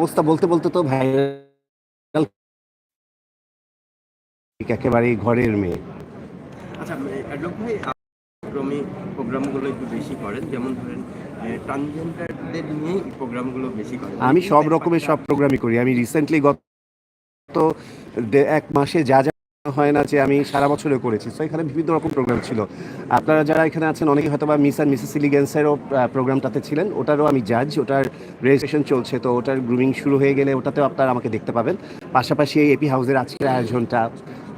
অবস্থা বলতে বলতে তো ভাইরাল একেবারেই ঘরের মেয়ে। আচ্ছা ভাই ক্রমে প্রোগ্রামগুলো একটু বেশি করেন। যেমন ধরেন ট্রান্সজেন্ডারদের নিয়ে প্রোগ্রামগুলো বেশি করেন। আমি সব রকমের সব প্রোগ্রামই করি। আমি রিসেন্টলি গত এক মাসে যা যা হয় না যে আমি সারা বছরে করেছি। তো এখানে বিভিন্ন রকম প্রোগ্রাম ছিল। আপনারা যারা এখানে আছেন অনেকে হয়তো বা মিস অ্যান্ড মিসেস ইলিগেন্সেরও প্রোগ্রামটাতে ছিলেন। ওটারও আমি জাজ ওটার রেজিস্ট্রেশন চলছে। তো ওটার গ্রুমিং শুরু হয়ে গেলে ওটাতেও আপনারা আমাকে দেখতে পাবেন। পাশাপাশি এই এপি হাউসের আজকের আয়োজনটা,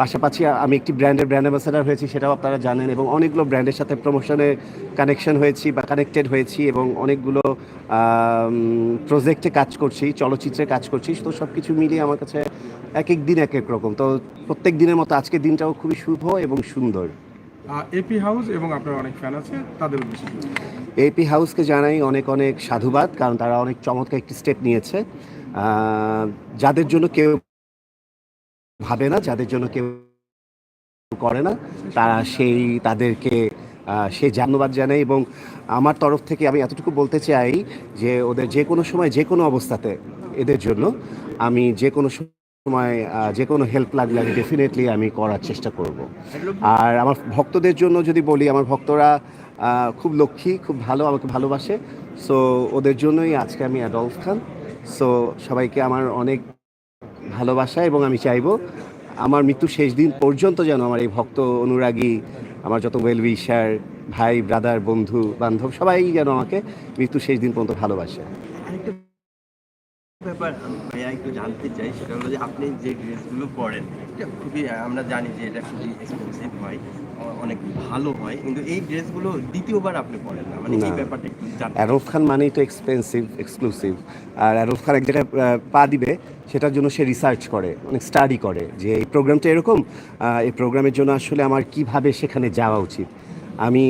পাশাপাশি আমি একটি ব্র্যান্ডের ব্র্যান্ড অ্যাম্বাসাডার হয়েছি, সেটাও আপনারা জানেন। এবং অনেকগুলো ব্র্যান্ডের সাথে প্রমোশনে কানেকশন হয়েছি বা কানেক্টেড হয়েছি এবং অনেকগুলো প্রজেক্টে কাজ করছি, চলচ্চিত্রে কাজ করছি। তো সব কিছু মিলিয়ে আমার কাছে এক এক দিন এক এক রকম। তো প্রত্যেক দিনের মতো আজকের দিনটাও খুবই শুভ এবং সুন্দর। এপি হাউস এবং আপনার অনেক ফ্যান আছে তাদের উদ্দেশ্যে এপি হাউসকে জানাই অনেক অনেক সাধুবাদ কারণ তারা অনেক চমৎকার একটি স্টেপ নিয়েছে। যাদের জন্য কেউ ভাবে না যাদের জন্য কেউ করে না তারা সেই তাদেরকে সে ধন্যবাদ জানাই এবং আমার তরফ থেকে আমি এতটুকু বলতে চাই যে ওদের যে কোনো সময় যে কোনো অবস্থাতে এদের জন্য আমি যে কোনো সময় আহ, যে কোনো হেল্প লাগলে আমি ডেফিনেটলি আমি করার চেষ্টা করব। আর আমার ভক্তদের জন্য যদি বলি আমার ভক্তরা খুব লক্ষ্মী খুব ভালো আমাকে ভালোবাসে। সো ওদের জন্যই আজকে আমি অ্যাডলফ খান সো সবাইকে আমার অনেক ভালোবাসা এবং আমি চাইব আমার মৃত্যু শেষ দিন পর্যন্ত যেন আমার এই ভক্ত অনুরাগী আমার যত ওয়েল ভাই ব্রাদার বন্ধু বান্ধব সবাই যেন আমাকে মৃত্যু শেষ দিন পর্যন্ত ভালোবাসে। ব্যাপার আমি ভাইয়া একটু জানতে চাই সেটা হলো যে আপনি যে ড্রেসগুলো পরেন এটা খুবই আমরা জানি যে এটা খুবই এক্সপেন্সিভ হয় অনেক ভালো হয় কিন্তু এই ড্রেসগুলো দ্বিতীয়বার আপনি পরেন না মানে এই ব্যাপারটা একটু অ্যারফ খান মানেই তো এক্সপেন্সিভ এক্সক্লুসিভ আর অ্যারফ খান এক জায়গায় পা দিবে সেটার জন্য সে রিসার্চ করে অনেক স্টাডি করে যে এই প্রোগ্রামটা এরকম এই প্রোগ্রামের জন্য আসলে আমার কীভাবে সেখানে যাওয়া উচিত। আমি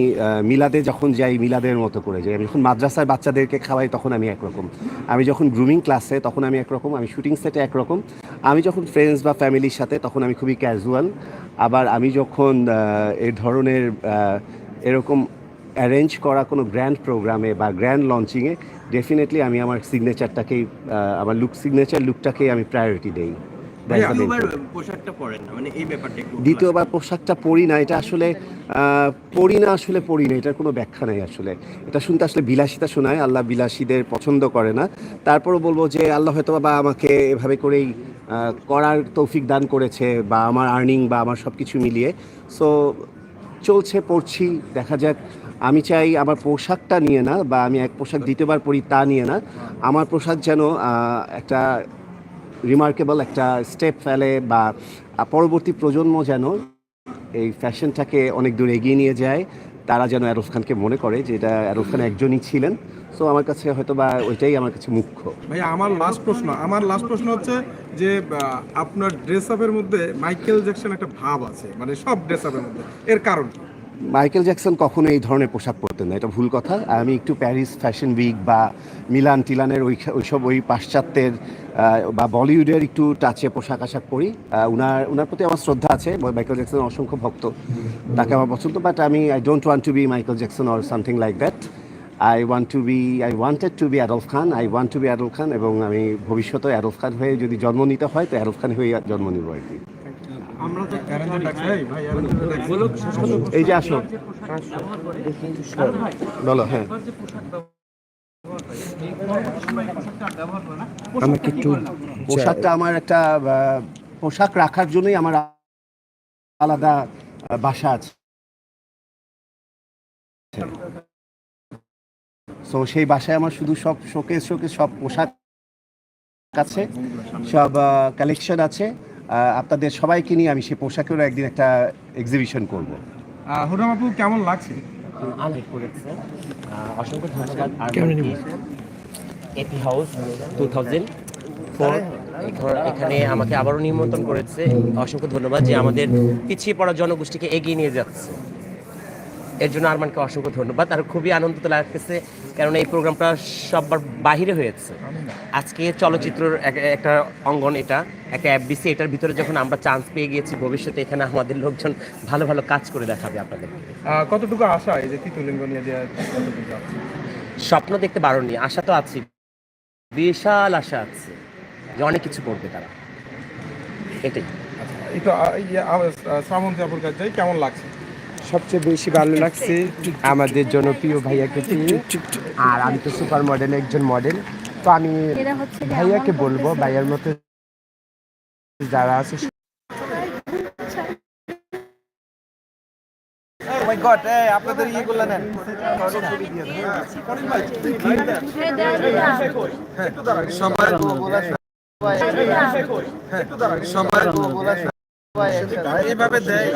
মিলাদে যখন যাই, মিলাদের মতো করে যাই, আমি যখন মাদ্রাসার বাচ্চাদেরকে খাওয়াই তখন আমি একরকম। আমি যখন গ্রুমিং ক্লাসে তখন আমি একরকম, আমি শুটিং সেটে একরকম। আমি যখন ফ্রেন্ডস বা ফ্যামিলির সাথে, তখন আমি খুবই ক্যাজুয়াল আবার আমি যখন এই ধরনের এরকম অ্যারেঞ্জ করা কোনো গ্র্যান্ড প্রোগ্রামে বা গ্র্যান্ড লঞ্চিংয়ে ডেফিনেটলি আমি আমার সিগনেচারটাকেই আমার লুক সিগনেচার লুকটাকেই আমি প্রায়োরিটি দেই। দ্বিতীয়বার পোশাকটা পরেন না মানে একটু দ্বিতীয়বার পোশাকটা পরি না এটা আসলে পরি না আসলে পরি না এটার কোনো ব্যাখ্যা নাই আসলে। এটা শুনতে আসলে বিলাসিতা শোনায় আল্লাহ বিলাসীদের পছন্দ করে না। তারপরও বলব যে আল্লাহ হয়তো বা আমাকে এভাবে করেই করার তৌফিক দান করেছে বা আমার আর্নিং বা আমার সব কিছু মিলিয়ে। সো চলছে পড়ছি দেখা যাক। আমি চাই আমার পোশাকটা নিয়ে না বা আমি এক পোশাক দ্বিতীয়বার পরি তা নিয়ে না আমার পোশাক যেন একটা রিমার্কেবল একটা স্টেপ ফেলে বা পরবর্তী প্রজন্ম যেন এই ফ্যাশনটাকে অনেক দূর এগিয়ে নিয়ে যায়, তারা যেন অ্যারফ খানকে মনে করে যে এটা অ্যারফ খান একজনই ছিলেন। সো আমার কাছে হয়তো বা ওইটাই আমার কাছে মুখ্য। ভাইয়া, আমার লাস্ট প্রশ্ন, আমার লাস্ট প্রশ্ন হচ্ছে যে আপনার ড্রেস আপের মধ্যে মাইকেল জ্যাকসন একটা ভাব আছে মানে সব ড্রেস আপের মধ্যে। এর কারণ? মাইকেল জ্যাকসন কখনো এই ধরনের পোশাক পরতেন না, এটা ভুল কথা। আমি একটু প্যারিস ফ্যাশন উইক বা মিলান টিলানের ওই ওইসব ওই পাশ্চাত্যের বা বলিউডের একটু টাচে পোশাক আশাক পরি। উনার উনার প্রতি আমার শ্রদ্ধা আছে মাইকেল জ্যাকসন অসংখ্য ভক্ত, তাকে আমার পছন্দ বাট আমি I don't want to be Michael Jackson or something like that I want to be I wanted to be Adolf Khan I want to be Adolf Khan এবং আমি ভবিষ্যতে অ্যাডলফ খান হয়ে যদি জন্ম নিতে হয়, তো অ্যাডলফ খান হয়ে জন্ম নিব আর কি। এই যে আসো। বলো হ্যাঁ। আমাকে একটু পোশাকটা আমার একটা পোশাক রাখার জন্যই আমার আলাদা বাসা আছে। সো সেই বাসায় আমার শুধু সব শোকেস শোকেস সব পোশাক আছে সব কালেকশন আছে। আপনাদের সবাইকে নিয়ে আমি সেই পোশাকেরও একদিন একটা এক্সিবিশন করব। হুরামাপু হুরাম আপু কেমন লাগছে? আনন্দ অসংখ্য ধন্যবাদ। AP house two thousand four এখানে আমাকে আবারও নিমন্ত্রণ করেছে। অসংখ্য ধন্যবাদ যে আমাদের পিছিয়ে পড়া জনগোষ্ঠীকে এগিয়ে নিয়ে যাচ্ছে। এর জন্য আরমানকে অসংখ্য ধন্যবাদ। আর খুবই আনন্দ আনন্দিত লাগতেছে কারণ এই প্রোগ্রামটা সববার বাহিরে হয়েছে। আজকে চলচ্চিত্রের এক- একটা অঙ্গন এটা একটা অ্যাফবিসি এটার ভিতরে যখন আমরা চান্স পেয়ে গিয়েছি ভবিষ্যতে এখানে আমাদের লোকজন ভালো ভালো কাজ করে দেখাবে আপনাদের। কতটুকু আশা এই যে তৃতীয়লিঙ্গ নিয়ে স্বপ্ন দেখতে পারোনি আশা তো আছি বিশাল আশা আছে যে অনেক কিছু করবে তারা। এটাই। একটু আ, আ, শ্রাবন্তী আপুর কাছে কেমন লাগছে? সবচেয়ে বেশি ভালো লাগছে আমাদের জনপ্রিয় ভাইয়াকে পেয়ে আর আমি তো সুপার মডেল একজন মডেল তো আমি ভাইয়াকে বলব ভাইয়ার মতো যারা আছে আপনাদের ইয়েগুলো নেন। হ্যাঁ, সবাই এইভাবে দেয়।